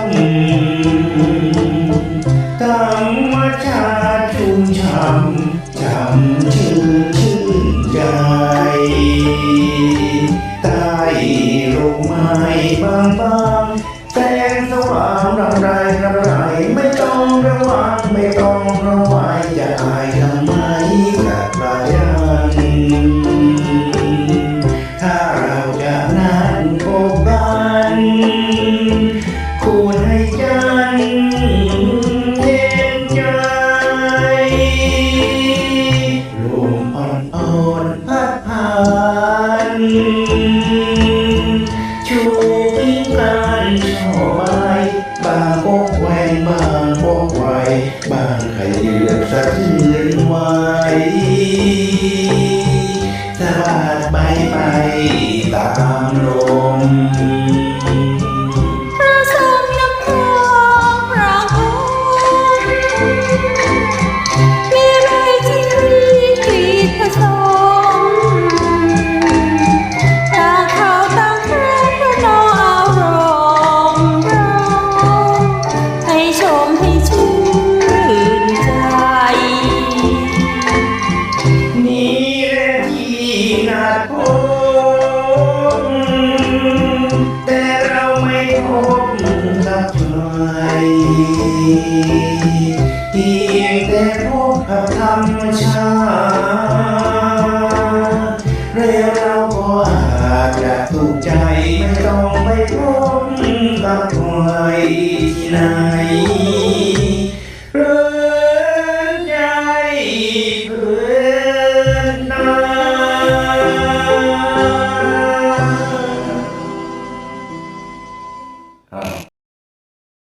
ำกรรมชาจุ่มช้ำจำชื่อชื่นใจ ใต้ร่มไม้บางบางแสงสว่างระไรระไรไม่ต้องระวังไม่ต้องระวังใจ ใครเลือกสักเลือนไหวสะบัดใบไปตามลม แต่เราไม่พบกับใคร